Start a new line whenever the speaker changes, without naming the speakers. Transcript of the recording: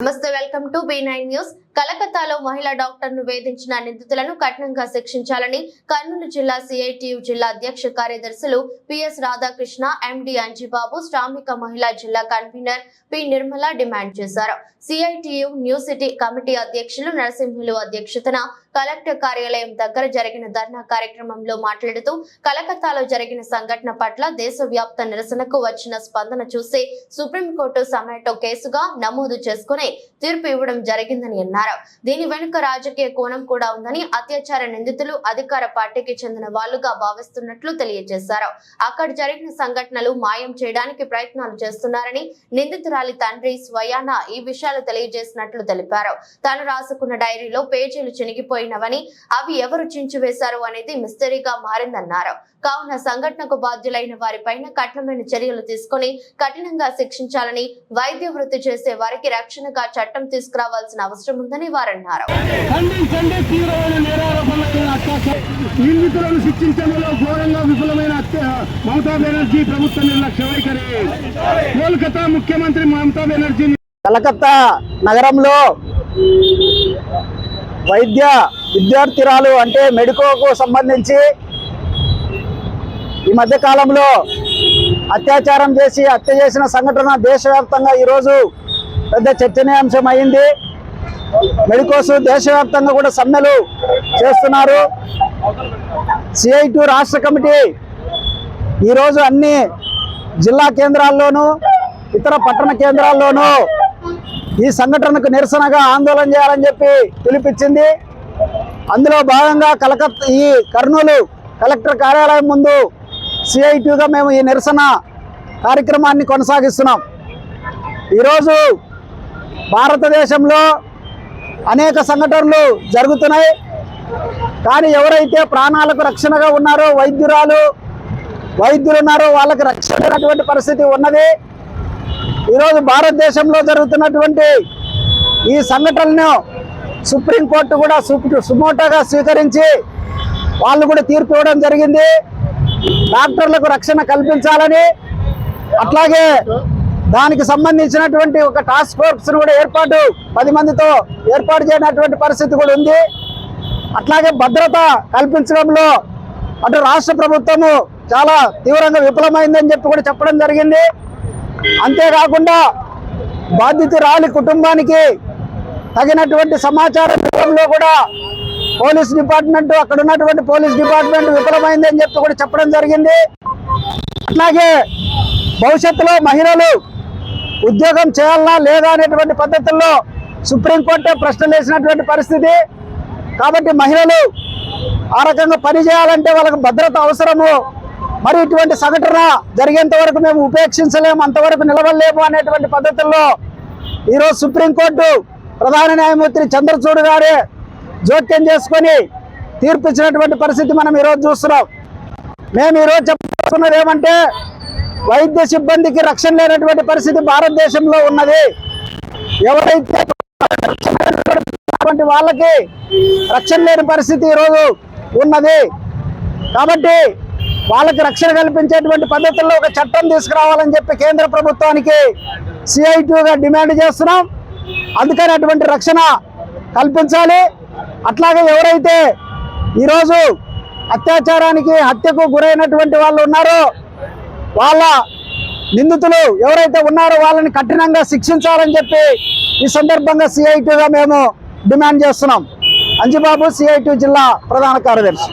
నమస్తే welcome to B nine news కలకత్తాలో మహిళా డాక్టర్ను వేధించిన నిందితులను కఠినంగా శిక్షించాలని కర్నూలు జిల్లా సిఐటియు జిల్లా అధ్యక్ష కార్యదర్శులు పిఎస్ రాధాకృష్ణ ఎండి అంజీబాబు శ్రామిక మహిళా జిల్లా కన్వీనర్ పి నిర్మల డిమాండ్ చేశారు. సిఐటియు న్యూ సిటీ కమిటీ అధ్యక్షులు నరసింహులు అధ్యక్షతన కలెక్టర్ కార్యాలయం దగ్గర జరిగిన ధర్నా కార్యక్రమంలో మాట్లాడుతూ కలకత్తాలో జరిగిన సంఘటన పట్ల దేశవ్యాప్త నిరసనకు వచ్చిన స్పందన చూసి సుప్రీంకోర్టు సమాటో కేసుగా నమోదు చేసుకుని తీర్పు ఇవ్వడం జరిగిందని అన్నారు. దీని వెనుక రాజకీయ కోణం కూడా ఉందని అత్యాచార నిందితులు అధికార పార్టీకి చెందిన వాళ్ళుగా భావిస్తున్నట్లు తెలియజేశారు. అక్కడ జరిగిన సంఘటనలు మాయం చేయడానికి ప్రయత్నాలు చేస్తున్నారని నిందితురాలి తండ్రి స్వయాన ఈ విషయాలు తెలియజేసినట్లు తెలిపారు. తాను రాసుకున్న డైరీలో పేజీలు చినిగిపోయినవని అవి ఎవరు చించివేశారు అనేది మిస్టరీగా మారిందన్నారు. కావున సంఘటనకు బాధ్యులైన వారిపైన కఠినమైన చర్యలు తీసుకొని కఠినంగా శిక్షించాలని వైద్య వృత్తి చేసే వారికి రక్షణగా చట్టం తీసుకురావాల్సిన అవసరం ఉందని వారన్నారు.
నిందితులను శిక్షించడంలో ఘోరంగా విఫలమైన మమతా బెనర్జీ ప్రభుత్వ నిర్లక్ష్య వైఖరి. కోల్కతా ముఖ్యమంత్రి మమతా బెనర్జీ
కలకత్తా నగరంలో వైద్య విద్యార్థిరాలు అంటే మెడికోకు సంబంధించి ఈ మధ్య కాలంలో అత్యాచారం చేసి హత్య చేసిన సంఘటన దేశవ్యాప్తంగా ఈరోజు పెద్ద చర్చనీయాంశం అయింది. మెడికోసు దేశవ్యాప్తంగా కూడా సమ్మెలు చేస్తున్నారు. సిఐ రాష్ట్ర కమిటీ ఈరోజు అన్ని జిల్లా కేంద్రాల్లోనూ ఇతర పట్టణ కేంద్రాల్లోనూ ఈ సంఘటనకు నిరసనగా ఆందోళన చేయాలని చెప్పి పిలిపించింది. అందులో భాగంగా కలకత్తా ఈ కర్నూలు కలెక్టర్ కార్యాలయం ముందు సిఐటిగా మేము ఈ నిరసన కార్యక్రమాన్ని కొనసాగిస్తున్నాం. ఈరోజు భారతదేశంలో అనేక సంఘటనలు జరుగుతున్నాయి. కానీ ఎవరైతే ప్రాణాలకు రక్షణగా ఉన్నారో వైద్యురాలు వైద్యులు ఉన్నారో వాళ్ళకి రక్షణ పరిస్థితి ఉన్నది. ఈరోజు భారతదేశంలో జరుగుతున్నటువంటి ఈ సంఘటనను సుప్రీంకోర్టు కూడా సుమోటోగా స్వీకరించి వాళ్ళు కూడా తీర్పు ఇవ్వడం జరిగింది. డాక్టర్లకు రక్షణ కల్పించాలని అట్లాగే దానికి సంబంధించినటువంటి ఒక టాస్క్ ఫోర్స్ కూడా ఏర్పాటు పది మందితో ఏర్పాటు చేయనటువంటి పరిస్థితి కూడా ఉంది. అట్లాగే భద్రత కల్పించడంలో అటు రాష్ట్ర ప్రభుత్వము చాలా తీవ్రంగా విఫలమైందని చెప్పి కూడా చెప్పడం జరిగింది. అంతేకాకుండా బాధితురాలి కుటుంబానికి తగినటువంటి సమాచారం ఇవ్వడంలో కూడా పోలీస్ డిపార్ట్మెంట్ అక్కడ ఉన్నటువంటి పోలీస్ డిపార్ట్మెంట్ విఫలమైందని చెప్పి కూడా చెప్పడం జరిగింది. అట్లాగే భవిష్యత్తులో మహిళలు ఉద్యోగం చేయాలనా లేదా అనేటువంటి పద్ధతుల్లో సుప్రీంకోర్టే ప్రశ్నలు వేసినటువంటి పరిస్థితి. కాబట్టి మహిళలు ఆ రకంగా పని చేయాలంటే వాళ్ళకి భద్రత అవసరము. మరి ఇటువంటి సంఘటన జరిగేంత వరకు మేము ఉపేక్షించలేము అంతవరకు నిలవలేము అనేటువంటి పద్ధతుల్లో ఈరోజు సుప్రీంకోర్టు ప్రధాన న్యాయమూర్తి చంద్రచూడ్ గారే జోక్యం చేసుకొని తీర్పు ఇచ్చినటువంటి పరిస్థితి మనం ఈరోజు చూస్తున్నాం. మేము ఈరోజు చెప్పుకున్నది ఏమంటే వైద్య సిబ్బందికి రక్షణ లేనటువంటి పరిస్థితి భారతదేశంలో ఉన్నది. ఎవరైతే వాళ్ళకి రక్షణ లేని పరిస్థితి ఈరోజు ఉన్నది. కాబట్టి వాళ్ళకి రక్షణ కల్పించేటువంటి పద్ధతుల్లో ఒక చట్టం తీసుకురావాలని చెప్పి కేంద్ర ప్రభుత్వానికి సిఐటిగా డిమాండ్ చేస్తున్నాం. అందుకని అటువంటి రక్షణ కల్పించాలి. అట్లాగే ఎవరైతే ఈరోజు అత్యాచారానికి హత్యకు గురైనటువంటి వాళ్ళు ఉన్నారో వాళ్ళ నిందితులు ఎవరైతే ఉన్నారో వాళ్ళని కఠినంగా శిక్షించాలని చెప్పి ఈ సందర్భంగా సిఐటిగా మేము డిమాండ్ చేస్తున్నాం. అంజిబాబు సిఐటి జిల్లా ప్రధాన కార్యదర్శి.